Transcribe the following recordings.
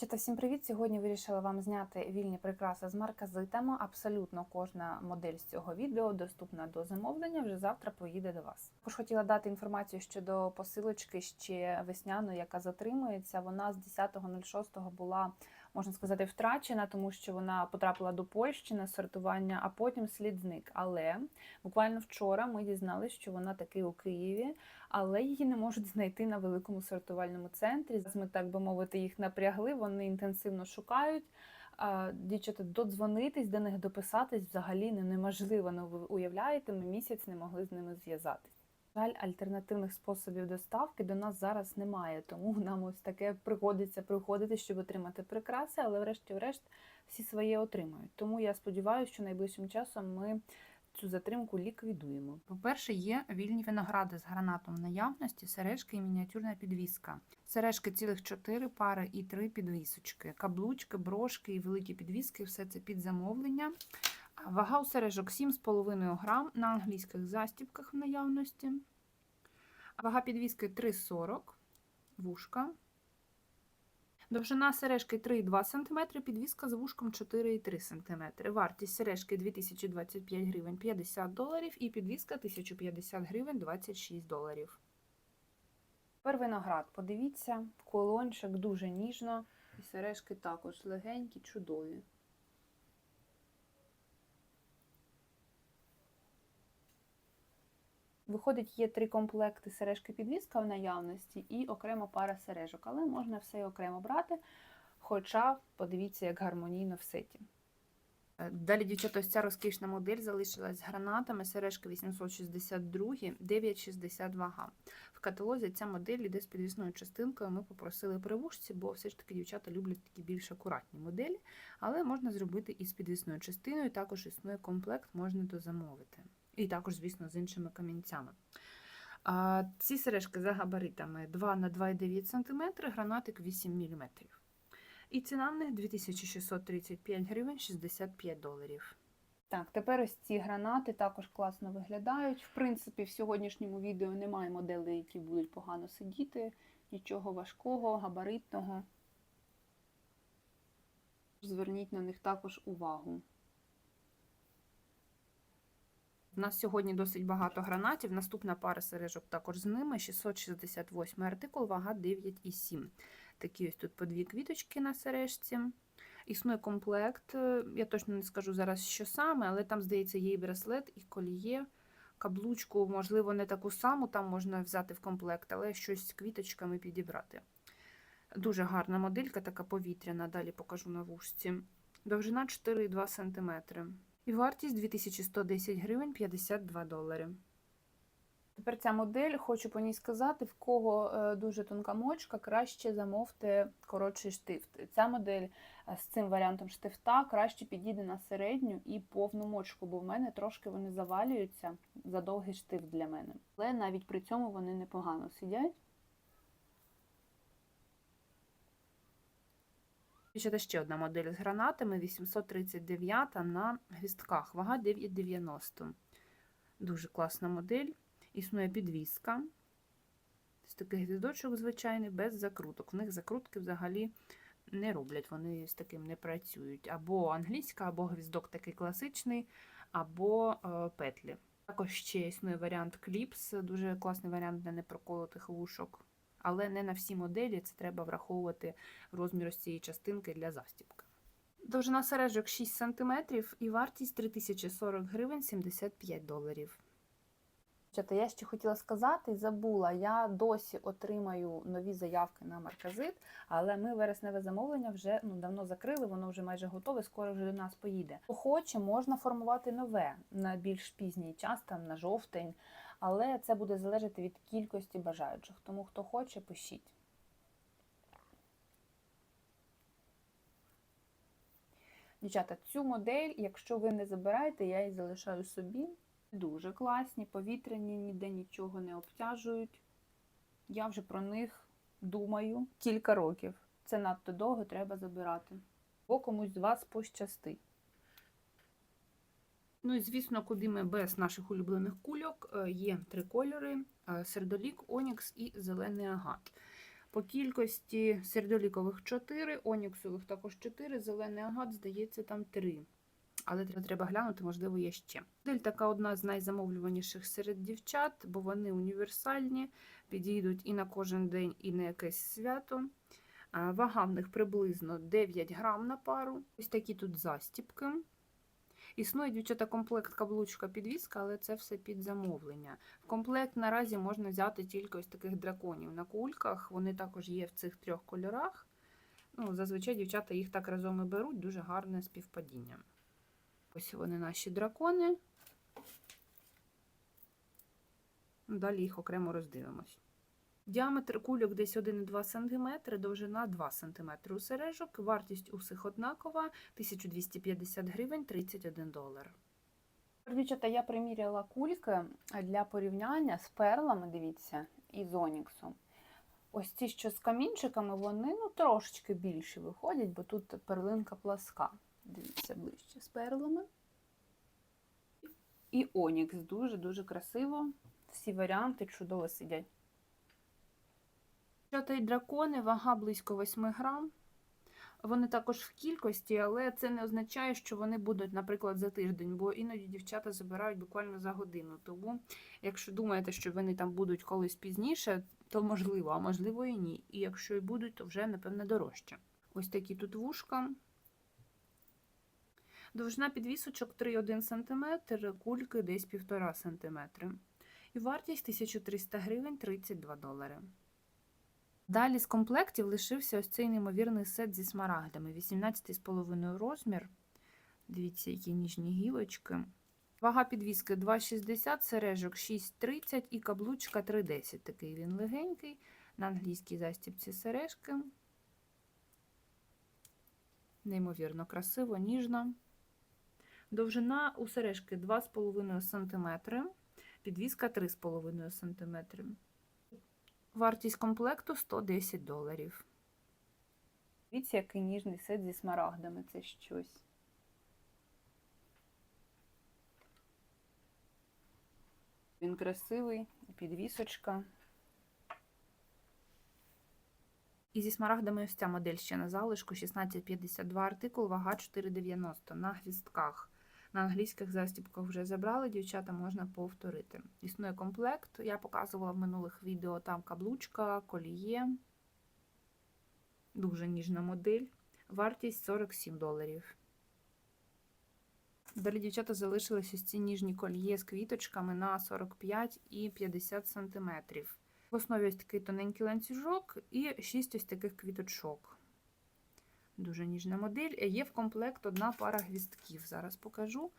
Чата, всім привіт! Сьогодні вирішила вам зняти вільні прикраси з марказитами. Абсолютно кожна модель з цього відео доступна до замовлення. Вже завтра поїде до вас. Також хотіла дати інформацію щодо посилочки ще весняної, яка затримується. Вона з 10.06 була, можна сказати, втрачена, тому що вона потрапила до Польщі на сортування, а потім слід зник. Але буквально вчора ми дізналися, що вона таки у Києві але її не можуть знайти на великому сортувальному центрі. Ми, так би мовити, їх напрягли, вони інтенсивно шукають. Дівчата, додзвонитись до них, дописатись взагалі не- неможливо. Ну, ви уявляєте, ми місяць не могли з ними зв'язатись. Жаль, альтернативних способів доставки до нас зараз немає, тому нам ось таке приходиться приходити, щоб отримати прикраси, але врешті-решт всі своє отримають. Тому я сподіваюся, що найближчим часом ми цю затримку ліквідуємо. По-перше, є вільні виногради з гранатом в наявності, сережки і мініатюрна підвіска. Сережки цілих 4 пари і 3 підвісочки, каблучки, брошки і великі підвіски все це під замовлення. Вага у сережок 7,5 грам на англійських застібках в наявності. Вага підвіски 3,40 вушка. Довжина сережки 3,2 см, підвіска з вушком 4,3 см. Вартість сережки 2025 гривень 50 доларів і підвіска 1050 гривень 26 доларів. Тепер виноград. Подивіться, колончик дуже ніжно, і сережки також легенькі, чудові. Виходить, є три комплекти сережки підвіска в наявності і окрема пара сережок, але можна все окремо брати. Хоча подивіться, як гармонійно в сеті. Е, Далі, дівчата, ось ця розкішна модель залишилась з гранатами. Сережки 862, 9,60 вага. В каталозі ця модель йде з підвісною частинкою. Ми попросили при вушці, бо все ж таки дівчата люблять такі більш акуратні моделі, але можна зробити і з підвісною частиною. Також існує комплект, можна дозамовити. І також, звісно, з іншими камінцями. Ці сережки за габаритами 2 на 2,9 см, гранатик 8 мм. І ціна в них 2635 гривень 65 доларів. Так, тепер ось ці гранати також класно виглядають. В принципі, в сьогоднішньому відео немає моделей, які будуть погано сидіти, нічого важкого, габаритного. Зверніть на них також увагу. У нас сьогодні досить багато гранатів. Наступна пара сережок також з ними. 668 артикул, вага 9,7. Такі ось тут по дві квіточки на сережці. Існує комплект. е, Я точно не скажу зараз, що саме, але там, здається, є і браслет, і коліє. Каблучку, можливо, не таку саму, там можна взяти в комплект, але щось з квіточками підібрати. Дуже гарна моделька, така повітряна, далі покажу на вушці. Довжина 4,2 см. І вартість 2110 гривень 52 долари. Тепер ця модель, хочу по ній сказати, в кого е, дуже тонка мочка, краще замовте коротший штифт. Ця модель е, з цим варіантом штифта краще підійде на середню і повну мочку, бо в мене трошки вони завалюються за довгий штифт для мене. Але навіть при цьому вони непогано сидять. Ще ще одна модель з гранатами 839 на гвістках, вага 9,90. Дуже класна модель. Існує підвіска. Ось такий гвіздочок звичайний, без закруток. В них закрутки взагалі не роблять, вони з таким не працюють. Або англійська, або гвіздок такий класичний, або е, петлі. Також ще існує варіант кліпс, дуже класний варіант для непроколотих вушок. Але не на всі моделі це треба враховувати розмір ось цієї частинки для застібки. Довжина сережок 6 см і вартість 3040 гривень 75 доларів. Я ще хотіла сказати забула, я досі отримаю нові заявки на марказит, але ми вересневе замовлення вже ну, давно закрили, воно вже майже готове, скоро вже до нас поїде. Хто хоче, можна формувати нове на більш пізній час, там на жовтень, але це буде залежати від кількості бажаючих. Тому хто хоче, пишіть. Дівчата, цю модель, якщо ви не забираєте, я її залишаю собі. Дуже класні, повітряні, ніде нічого не обтяжують. Я вже про них думаю кілька років. Це надто довго треба забирати. Бо комусь з вас пощастить. Ну і звісно, куди ми без наших улюблених кульок е, є три кольори: е, сердолік, онікс і зелений агат. По кількості сердолікових 4, оніксових також 4, зелений агат, здається, там 3. Але треба- глянути, можливо, є ще. Модель така одна з найзамовлюваніших серед дівчат, бо вони універсальні, підійдуть і на кожен день, і на якесь свято. Вага в них приблизно 9 грам на пару. Ось такі тут застіпки. Існує дівчата комплект каблучка підвіска, але це все під замовлення. В комплект наразі можна взяти тільки ось таких драконів на кульках. Вони також є в цих трьох кольорах. Ну, зазвичай дівчата їх так разом і беруть, дуже гарне співпадіння. Ось вони наші дракони. Далі їх окремо роздивимось. Діаметр кульок десь 1,2 см, довжина 2 см у сережок, вартість усіх однакова 1250 гривень 31 долар. Дівчата, я приміряла кульки для порівняння з перлами, дивіться, і з оніксом. Ось ці, що з камінчиками, вони ну, трошечки більші виходять, бо тут перлинка пласка. Дивіться ближче з перлами. І онікс дуже-дуже красиво. Всі варіанти чудово сидять. Дівчата і дракони, вага близько 8 грам. Вони також в кількості, але це не означає, що вони будуть, наприклад, за тиждень, бо іноді дівчата забирають буквально за годину. Тому, якщо думаєте, що вони там будуть колись пізніше, то можливо, а можливо і ні. І якщо і будуть, то вже, напевне, дорожче. Ось такі тут вушка. Довжина підвісочок 3,1 см, кульки десь 1,5 см. І вартість 1300 гривень 32 долари. Далі з комплектів лишився ось цей неймовірний сет зі смарагдами. 18,5 розмір. Дивіться, які ніжні гілочки. Вага підвіски 2,60, сережок 6,30 і каблучка 3,10. Такий він легенький. На англійській застібці сережки. Неймовірно красиво, ніжно. Довжина у сережки 2,5 см, підвіска 3,5 см. Вартість комплекту 110 доларів. Дивіться, який ніжний сет зі смарагдами. Це щось. Він красивий, підвісочка. І зі смарагдами ось ця модель ще на залишку 1652 артикул, вага 4,90 на гвістках. На англійських застібках вже забрали, дівчата можна повторити. Існує комплект, я показувала в минулих відео там каблучка, коліє. Дуже ніжна модель. Вартість 47 доларів. Далі дівчата залишились ось ці ніжні кольє з квіточками на 45 і 50 см. В основі ось такий тоненький ланцюжок і 6 ось таких квіточок. Дуже ніжна модель. Є в комплект одна пара гвістків. Зараз покажу.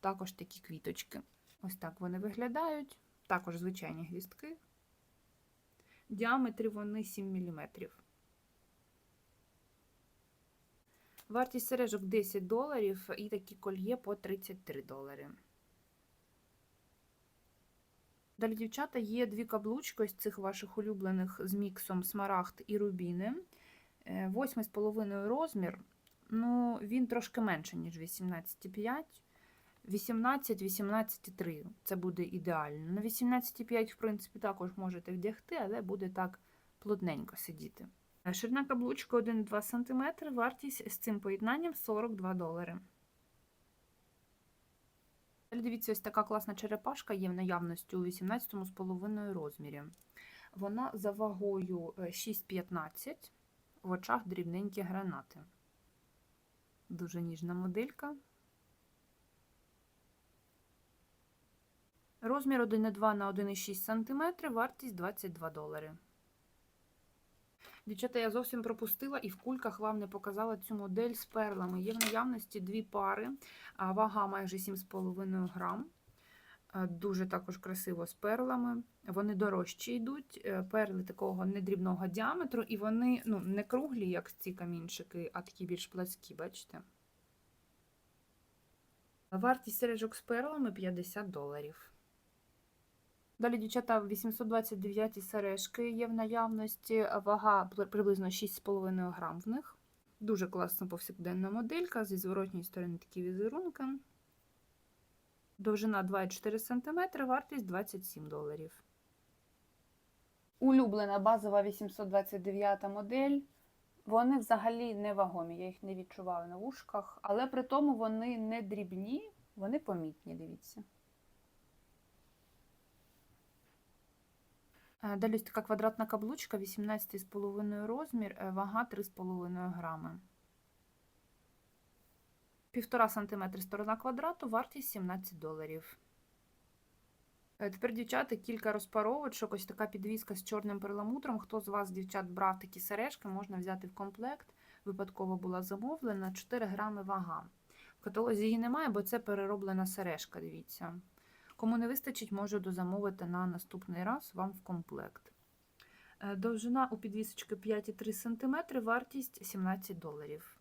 Також такі квіточки. Ось так вони виглядають. Також звичайні гвістки. Діаметрі вони 7 мм. Вартість сережок 10 доларів і такі кольє по 33 долари. Далі, дівчата, є дві каблучки ось цих ваших улюблених з міксом смарагд і рубіни. 8,5 розмір. Ну, він трошки менше, ніж 18,5. 18-18,3. Це буде ідеально. На 18,5, в принципі, також можете вдягти, але буде так плотненько сидіти. Ширина каблучка 1,2 см, вартість з цим поєднанням 42 долари. Дивіться, ось така класна черепашка є в наявності у 18,5 розмірі. Вона за вагою 6,15, в очах дрібненькі гранати. Дуже ніжна моделька. Розмір 1,2 на 1,6 см, вартість 22 долари. Дівчата, я зовсім пропустила і в кульках вам не показала цю модель з перлами. Є в наявності дві пари, вага майже 7,5 грам. Е, Дуже також красиво з перлами. Вони дорожчі йдуть, е, перли такого недрібного діаметру, і вони ну, не круглі, як ці камінчики, а такі більш пласкі, бачите? Вартість сережок з перлами 50 доларів. Далі, дівчата, 829 сережки є в наявності, вага приблизно 6,5 грам в них. Дуже класна повсякденна моделька, зі зворотньої сторони такі візерунки. Довжина 2,4 см, вартість 27 доларів. Улюблена базова 829 модель. Вони взагалі не вагомі, я їх не відчуваю на вушках, але при тому вони не дрібні, вони помітні, дивіться. Е, Далі така квадратна каблучка, 18,5 розмір, е, вага 3,5 грами. 1,5 см сторона квадрату, вартість 17 доларів. Е, Тепер, дівчата, кілька розпаровочок. Ось така підвіска з чорним перламутром. Хто з вас, дівчат, брав такі сережки, можна взяти в комплект. Випадково була замовлена 4 грами вага. В каталозі її немає, бо це перероблена сережка, дивіться. Кому не вистачить, можу дозамовити на наступний раз вам в комплект. Е, Довжина у підвісочки 5,3 см, вартість 17 доларів.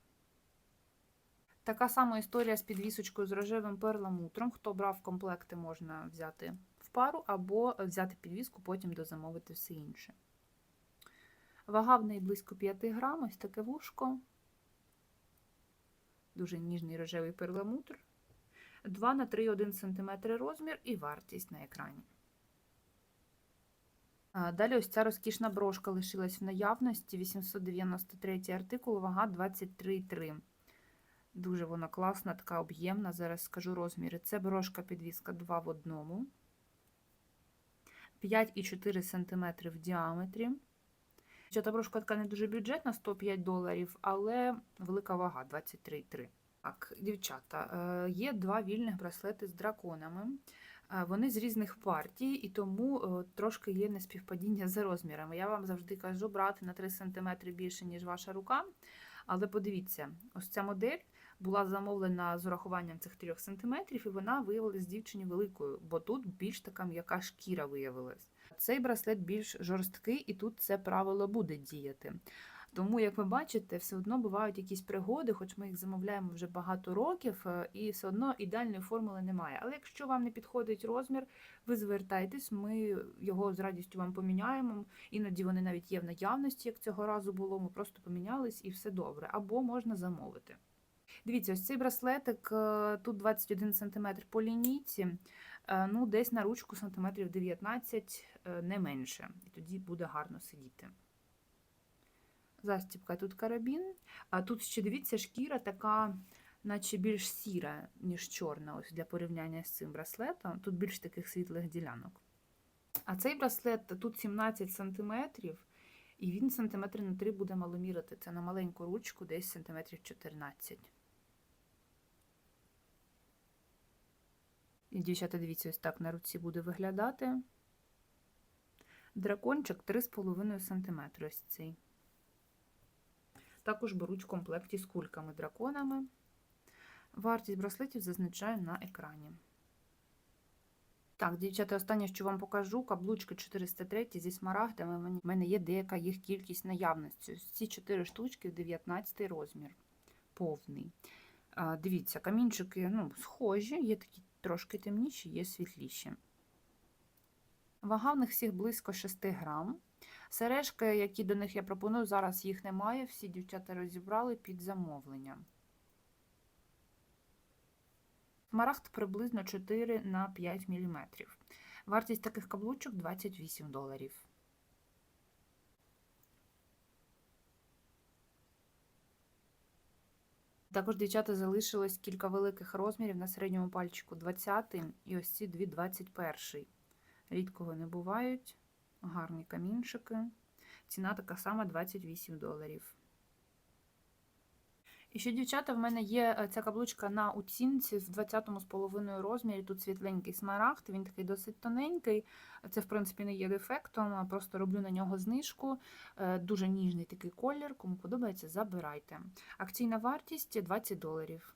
Така сама історія з підвісочкою з рожевим перламутром. Хто брав комплекти, можна взяти в пару або взяти підвіску, потім дозамовити все інше. Вага в неї близько 5 грам, ось таке вушко. Дуже ніжний рожевий перламутр. 2 на 3,1 см розмір і вартість на екрані. Далі ось ця розкішна брошка лишилась в наявності. 893 артикул, вага 23,3. Дуже вона класна, така об'ємна. Зараз скажу розміри. Це брошка підвіска 2 в одному. 5,4 см в діаметрі. Та брошка така не дуже бюджетна, 105 доларів, але велика вага 23,3. Так, дівчата, е, є два вільних браслети з драконами. Е, Вони з різних партій, і тому е, трошки є неспівпадіння за розмірами. Я вам завжди кажу брати на 3 см більше, ніж ваша рука. Але подивіться, ось ця модель була замовлена з урахуванням цих 3 см, і вона виявилась дівчині великою, бо тут більш така м'яка шкіра виявилась. Цей браслет більш жорсткий, і тут це правило буде діяти. Тому, як ви бачите, все одно бувають якісь пригоди, хоч ми їх замовляємо вже багато років, е, і все одно ідеальної формули немає. Але якщо вам не підходить розмір, ви звертайтесь, ми його з радістю вам поміняємо. Іноді вони навіть є в наявності, як цього разу було. Ми просто помінялись і все добре. Або можна замовити. Дивіться, ось цей браслетик, е, тут 21 см по лінійці, е, ну десь на ручку сантиметрів 19, е, не менше. І тоді буде гарно сидіти. Застібка тут карабін. А тут ще дивіться, шкіра така, наче більш сіра, ніж чорна, ось для порівняння з цим браслетом. Тут більш таких світлих ділянок. А цей браслет тут 17 см, і він сантиметри на 3 буде маломірити. Це на маленьку ручку, десь сантиметрів 14. І, дівчата, дивіться, ось так на руці буде виглядати. Дракончик 3,5 см ось цей. Також беруть в комплекті з кульками-драконами. Вартість браслетів зазначаю на екрані. Так, дівчата, останнє, що вам покажу, каблучки 403 зі смарагдами. У мене є деяка їх кількість наявності. Ці 4 штучки 19 розмір, повний. Дивіться, камінчики ну, схожі, є такі трошки темніші, є світліші. Вага в них всіх близько 6 грам. Сережки, які до них я пропоную, зараз їх немає. Всі дівчата розібрали під замовлення. Смарагд приблизно 4 на 5 мм. Вартість таких каблучок 28 доларів. Також, дівчата, залишилось кілька великих розмірів на середньому пальчику 20 і ось ці дві 21. Рідкого не бувають. Гарні камінчики. Ціна така сама 28 доларів. І ще, дівчата, в мене є е, ця каблучка на оцінці в 20,5 розмірі. Тут світленький смарагд, він такий досить тоненький. Це, в принципі, не є дефектом, просто роблю на нього знижку. Е, Дуже ніжний такий колір. Кому подобається, забирайте. Акційна вартість 20 доларів.